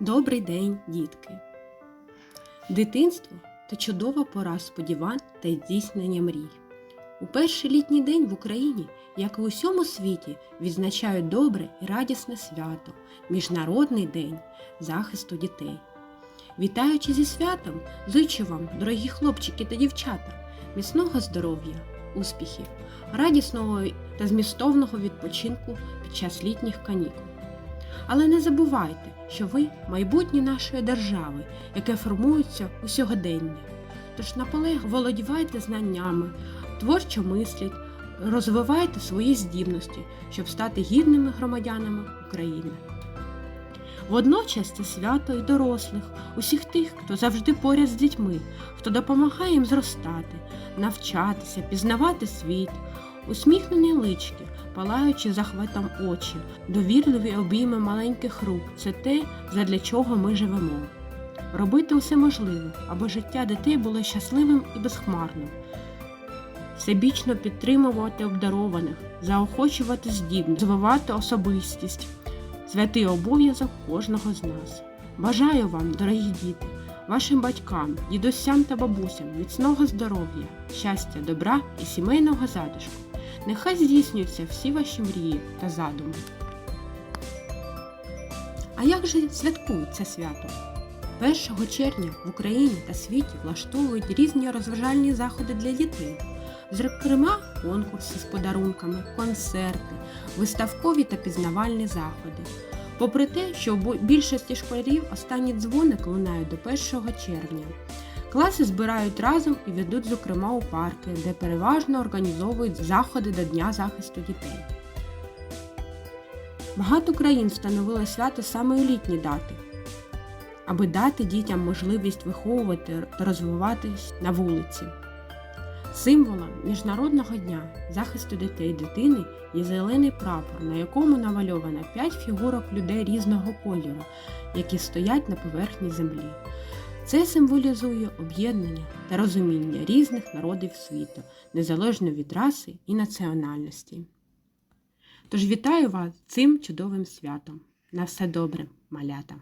Добрий день, дітки! Дитинство це чудова пора сподівань та здійснення мрій. У перший літній день в Україні, як і у всьому світі, відзначають добре і радісне свято Міжнародний день захисту дітей. Вітаючи зі святом, зичу вам, дорогі хлопчики та дівчата, міцного здоров'я, успіхів, радісного та змістовного відпочинку під час літніх канікул. Але не забувайте, що ви майбутнє нашої держави, яке формується у сьогоденні. Тож наполег володівайте знаннями, творчо мисліть, розвивайте свої здібності, щоб стати гідними громадянами України. Водночас це свято і дорослих, усіх тих, хто завжди поряд з дітьми, хто допомагає їм зростати, навчатися, пізнавати світ, усміхнені лички, палаючи захватом очі, довірливі обійми маленьких рук це те, задля чого ми живемо. Робити усе можливе, аби життя дітей було щасливим і безхмарним. Всебічно підтримувати обдарованих, заохочувати здібність, розвивати особистість, святий обов'язок кожного з нас. Бажаю вам, дорогі діти, вашим батькам, дідусям та бабусям міцного здоров'я, щастя, добра і сімейного затишку. Нехай здійснюються всі ваші мрії та задуми. А як же святкують це свято? 1 червня в Україні та світі влаштовують різні розважальні заходи для дітей. Зокрема, конкурси з подарунками, концерти, виставкові та пізнавальні заходи. Попри те, що у більшості школярів останні дзвоник лунають до 1 червня. Класи збирають разом і ведуть, зокрема, у парки, де переважно організовують заходи до Дня захисту дітей. Багато країн встановили свято саме у літні дати, аби дати дітям можливість виховувати та розвиватись на вулиці. Символом Міжнародного дня захисту дітей дитини є зелений прапор, на якому намальовано 5 фігурок людей різного кольору, які стоять на поверхні землі. Це символізує об'єднання та розуміння різних народів світу, незалежно від раси і національності. Тож вітаю вас цим чудовим святом. На все добре, малята!